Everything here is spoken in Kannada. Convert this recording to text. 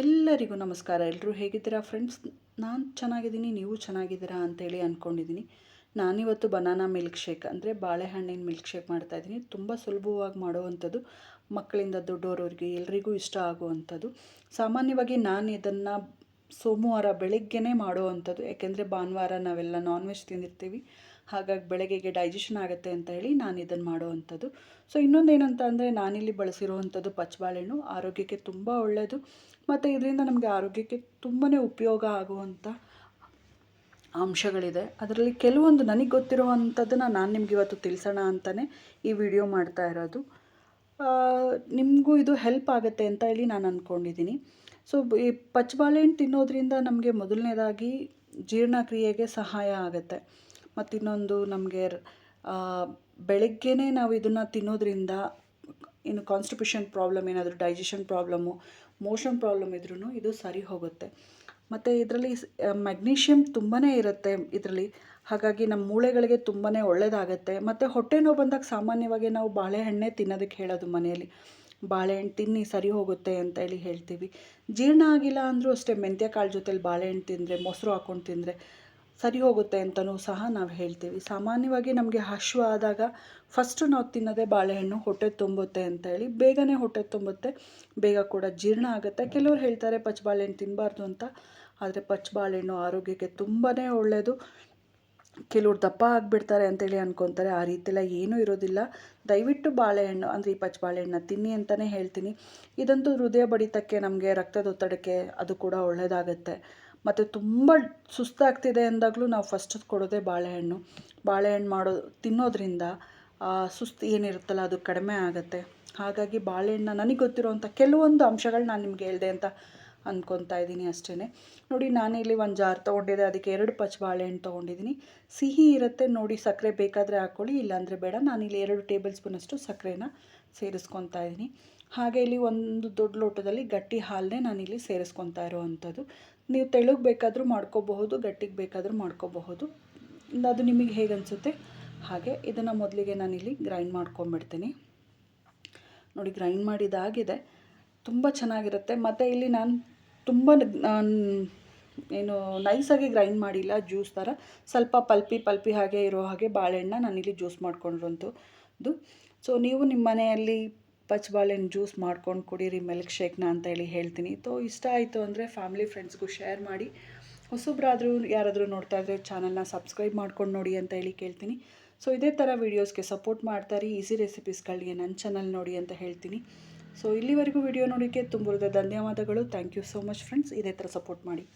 ಎಲ್ಲರಿಗೂ ನಮಸ್ಕಾರ. ಎಲ್ಲರೂ ಹೇಗಿದ್ದೀರಾ ಫ್ರೆಂಡ್ಸ್? ನಾನು ಚೆನ್ನಾಗಿದ್ದೀನಿ, ನೀವು ಚೆನ್ನಾಗಿದ್ದೀರಾ ಅಂತೇಳಿ ಅಂದ್ಕೊಂಡಿದ್ದೀನಿ ನಾನಿವತ್ತು ಬನಾನಾ ಮಿಲ್ಕ್ ಶೇಕ್ ಅಂದರೆ ಬಾಳೆಹಣ್ಣಿನ ಮಿಲ್ಕ್ ಶೇಕ್ ಮಾಡ್ತಾಯಿದ್ದೀನಿ ತುಂಬ ಸುಲಭವಾಗಿ ಮಾಡುವಂಥದ್ದು, ಮಕ್ಕಳಿಂದ ದೊಡ್ಡವರವ್ರಿಗೆ ಎಲ್ರಿಗೂ ಇಷ್ಟ ಆಗುವಂಥದ್ದು. ಸಾಮಾನ್ಯವಾಗಿ ನಾನು ಇದನ್ನು ಸೋಮವಾರ ಬೆಳಗ್ಗೆನೇ ಮಾಡುವಂಥದ್ದು. ಯಾಕೆಂದರೆ ಭಾನುವಾರ ನಾವೆಲ್ಲ ನಾನ್ ವೆಜ್ ತಿಂದಿರ್ತೀವಿ. ಹಾಗಾಗಿ ಬೆಳಗ್ಗೆಗೆ ಡೈಜೆಷನ್ ಆಗುತ್ತೆ ಅಂತ ಹೇಳಿ ನಾನು ಇದನ್ನು ಮಾಡುವಂಥದ್ದು. ಸೊ ಇನ್ನೊಂದು ಏನಂತ ಅಂದರೆ ನಾನಿಲ್ಲಿ ಬಳಸಿರುವಂಥದ್ದು ಪಚ್ಚಬಾಳೆಹಣ್ಣು ಆರೋಗ್ಯಕ್ಕೆ ತುಂಬ ಒಳ್ಳೆಯದು ಮತ್ತು ಇದರಿಂದ ನಮಗೆ ಆರೋಗ್ಯಕ್ಕೆ ತುಂಬಾ ಉಪಯೋಗ ಆಗುವಂಥ ಅಂಶಗಳಿದೆ. ಅದರಲ್ಲಿ ಕೆಲವೊಂದು ನನಗೆ ಗೊತ್ತಿರುವಂಥದ್ದನ್ನು ನಾನು ನಿಮ್ಗೆ ಇವತ್ತು ತಿಳಿಸೋಣ ಅಂತಲೇ ಈ ವಿಡಿಯೋ ಮಾಡ್ತಾ ಇರೋದು. ನಿಮಗೂ ಇದು ಹೆಲ್ಪ್ ಆಗುತ್ತೆ ಅಂತ ಹೇಳಿ ನಾನು ಅಂದ್ಕೊಂಡಿದ್ದೀನಿ ಸೊ ಈ ಪಚ್ಚಬಾಳೆಹಣ್ಣು ತಿನ್ನೋದ್ರಿಂದ ನಮಗೆ ಮೊದಲನೇದಾಗಿ ಜೀರ್ಣಕ್ರಿಯೆಗೆ ಸಹಾಯ ಆಗುತ್ತೆ. ಮತ್ತು ಇನ್ನೊಂದು ನಮಗೆ ಬೆಳಗ್ಗೆನೇ ನಾವು ಇದನ್ನು ತಿನ್ನೋದ್ರಿಂದ ಇನ್ನು ಕಾನ್ಸ್ಟಿಪೇಷನ್ ಪ್ರಾಬ್ಲಮ್ ಏನಾದರೂ ಡೈಜೆಷನ್ ಪ್ರಾಬ್ಲಮ್ಮು ಮೋಷನ್ ಪ್ರಾಬ್ಲಮ್ ಇದ್ರೂ ಇದು ಸರಿ ಹೋಗುತ್ತೆ. ಮತ್ತು ಇದರಲ್ಲಿ ಮ್ಯಾಗ್ನೀಷಿಯಮ್ ತುಂಬಾ ಇರುತ್ತೆ ಇದರಲ್ಲಿ. ಹಾಗಾಗಿ ನಮ್ಮ ಮೂಳೆಗಳಿಗೆ ತುಂಬಾ ಒಳ್ಳೆಯದಾಗುತ್ತೆ ಮತ್ತು ಹೊಟ್ಟೆ ನೋವು ಬಂದಾಗ ಸಾಮಾನ್ಯವಾಗಿ ನಾವು ಬಾಳೆಹಣ್ಣೆ ತಿನ್ನೋದಕ್ಕೆ ಹೇಳೋದು ಮನೆಯಲ್ಲಿ. ಬಾಳೆಹಣ್ಣು ತಿನ್ನಿ, ಸರಿ ಹೋಗುತ್ತೆ ಅಂತ ಹೇಳಿ ಹೇಳ್ತೀವಿ. ಜೀರ್ಣ ಆಗಿಲ್ಲ ಅಂದರೂ ಅಷ್ಟೇ ಮೆಂತ್ಯ ಕಾಳು ಜೊತೆಲಿ ಬಾಳೆಹಣ್ಣು ತಿಂದರೆ, ಮೊಸರು ಹಾಕ್ಕೊಂಡು ತಿಂದರೆ ಸರಿ ಹೋಗುತ್ತೆ ಅಂತಲೂ ಸಹ ನಾವು ಹೇಳ್ತೀವಿ. ಸಾಮಾನ್ಯವಾಗಿ ನಮಗೆ ಹಶ್ವ ಆದಾಗ ಫಸ್ಟು ನಾವು ತಿನ್ನೋದೇ ಬಾಳೆಹಣ್ಣು, ಹೊಟ್ಟೆ ತುಂಬುತ್ತೆ ಅಂತ ಹೇಳಿ ಬೇಗನೆ ಹೊಟ್ಟೆ ತುಂಬುತ್ತೆ. ಬೇಗ ಕೂಡ ಜೀರ್ಣ ಆಗುತ್ತೆ. ಕೆಲವರು ಹೇಳ್ತಾರೆ ಪಚ್ಚಬಾಳೆಹಣ್ಣು ತಿನ್ನಬಾರ್ದು ಅಂತ. ಆದರೆ ಪಚ್ಚ ಬಾಳೆಹಣ್ಣು ಆರೋಗ್ಯಕ್ಕೆ ತುಂಬಾ ಒಳ್ಳೆಯದು ಕೆಲವ್ರು ದಪ್ಪ ಆಗಿಬಿಡ್ತಾರೆ ಅಂತೇಳಿ ಅನ್ಕೊತಾರೆ. ಆ ರೀತಿಯೆಲ್ಲ ಏನೂ ಇರೋದಿಲ್ಲ. ದಯವಿಟ್ಟು ಬಾಳೆಹಣ್ಣು, ಅಂದರೆ ಈ ಪಚ್ಚ ಬಾಳೆಹಣ್ಣು ತಿನ್ನಿ ಅಂತಲೇ ಹೇಳ್ತೀನಿ. ಇದಂತೂ ಹೃದಯ ಬಡಿತಕ್ಕೆ, ನಮಗೆ ರಕ್ತದೊತ್ತಡಕ್ಕೆ ಅದು ಕೂಡ ಒಳ್ಳೆಯದಾಗತ್ತೆ ಮತ್ತು ತುಂಬ ಸುಸ್ತಾಗ್ತಿದೆ ಅಂದಾಗಲೂ ನಾವು ಫಸ್ಟ್ ಕೊಡೋದೇ ಬಾಳೆಹಣ್ಣು. ಬಾಳೆಹಣ್ಣು ಮಾಡೋ, ತಿನ್ನೋದ್ರಿಂದ ಸುಸ್ತು ಏನಿರುತ್ತಲ್ಲ ಅದು ಕಡಿಮೆ ಆಗುತ್ತೆ. ಹಾಗಾಗಿ ಬಾಳೆಹಣ್ಣ ನನಗೆ ಗೊತ್ತಿರೋವಂಥ ಕೆಲವೊಂದು ಅಂಶಗಳು ನಾನು ನಿಮ್ಗೆ ಹೇಳಿದೆ ಅಂತ ಅಂದ್ಕೊತಾ ಇದ್ದೀನಿ ಅಷ್ಟೇ ನೋಡಿ ನಾನಿಲ್ಲಿ ಒಂದು ಜಾರ್ ತೊಗೊಂಡಿದ್ದೆ, ಅದಕ್ಕೆ ಎರಡು ಪಚ್ ಬಾಳೆಹಣ್ಣು ತೊಗೊಂಡಿದ್ದೀನಿ. ಸಿಹಿ ಇರುತ್ತೆ, ನೋಡಿ ಸಕ್ಕರೆ ಬೇಕಾದರೆ ಹಾಕ್ಕೊಳ್ಳಿ ಇಲ್ಲಾಂದರೆ ಬೇಡ. ನಾನಿಲ್ಲಿ ಎರಡು ಟೇಬಲ್ ಸ್ಪೂನಷ್ಟು ಸಕ್ಕರೆನ ಸೇರಿಸ್ಕೊತಾ ಇದ್ದೀನಿ. ಹಾಗೆ ಇಲ್ಲಿ ಒಂದು ದೊಡ್ಡ ಲೋಟದಲ್ಲಿ ಗಟ್ಟಿ ಹಾಲನ್ನೇ ನಾನಿಲ್ಲಿ ಸೇರಿಸ್ಕೊತಾ ಇರೋವಂಥದ್ದು ನೀವು ತೆಳುಗೆ ಬೇಕಾದರೂ ಮಾಡ್ಕೋಬಹುದು, ಗಟ್ಟಿಗೆ ಬೇಕಾದರೂ ಮಾಡ್ಕೋಬಹುದು. ಅದು ನಿಮಗೆ ಹೇಗೆ ಅನಿಸುತ್ತೆ? ಹಾಗೆ ಇದನ್ನು ಮೊದಲಿಗೆ ನಾನಿಲ್ಲಿ ಗ್ರೈಂಡ್ ಮಾಡ್ಕೊಂಬಿಡ್ತೀನಿ ನೋಡಿ ಗ್ರೈಂಡ್ ಮಾಡಿದಾಗಿದೆ. ತುಂಬ ಚೆನ್ನಾಗಿರುತ್ತೆ. ಮತ್ತು ಇಲ್ಲಿ ನಾನು ತುಂಬ ಏನು ನೈಸಾಗಿ ಗ್ರೈಂಡ್ ಮಾಡಿಲ್ಲ ಜ್ಯೂಸ್ ಥರ. ಸ್ವಲ್ಪ ಪಲ್ಪಿ ಪಲ್ಪಿ ಹಾಗೆ ಇರೋ ಹಾಗೆ ಬಾಳೆಹಣ್ಣ ನಾನಿಲ್ಲಿ ಜ್ಯೂಸ್ ಮಾಡ್ಕೊಂಡಿರೋಂಥದ್ದು. ಸೊ ನೀವು ನಿಮ್ಮ ಮನೆಯಲ್ಲಿ ಪಚ್ಚ ಬಾಳೆಹಣ್ಣು ಜ್ಯೂಸ್ ಮಾಡ್ಕೊಂಡು ಕುಡೀರಿ ಮಿಲ್ಕ್ ಶೇಕ್ನ ಅಂತ ಹೇಳಿ ಹೇಳ್ತೀನಿ. ತೋ, ಇಷ್ಟ ಆಯಿತು ಅಂದರೆ ಫ್ಯಾಮಿಲಿ ಫ್ರೆಂಡ್ಸ್ಗೂ ಶೇರ್ ಮಾಡಿ. ಹೊಸಬ್ರಾದರೂ ಯಾರಾದರೂ ನೋಡ್ತಾ ಇದ್ದರೆ ಚಾನಲ್ನ ಸಬ್ಸ್ಕ್ರೈಬ್ ಮಾಡ್ಕೊಂಡು ನೋಡಿ ಅಂತ ಹೇಳಿ ಕೇಳ್ತೀನಿ. ಸೊ, ಇದೇ ಥರ ವೀಡಿಯೋಸ್ಗೆ ಸಪೋರ್ಟ್ ಮಾಡ್ತಾರೆ ಈಸಿ ರೆಸಿಪೀಸ್ಗಳಿಗೆ ನನ್ನ ಚಾನಲ್ ನೋಡಿ ಅಂತ ಹೇಳ್ತೀನಿ. ಸೊ, ಇಲ್ಲಿವರೆಗೂ ವಿಡಿಯೋ ನೋಡೋಕ್ಕೆ ತುಂಬ ಧನ್ಯವಾದಗಳು. Thank you so much friends. ಇದೇ ಥರ ಸಪೋರ್ಟ್ ಮಾಡಿ.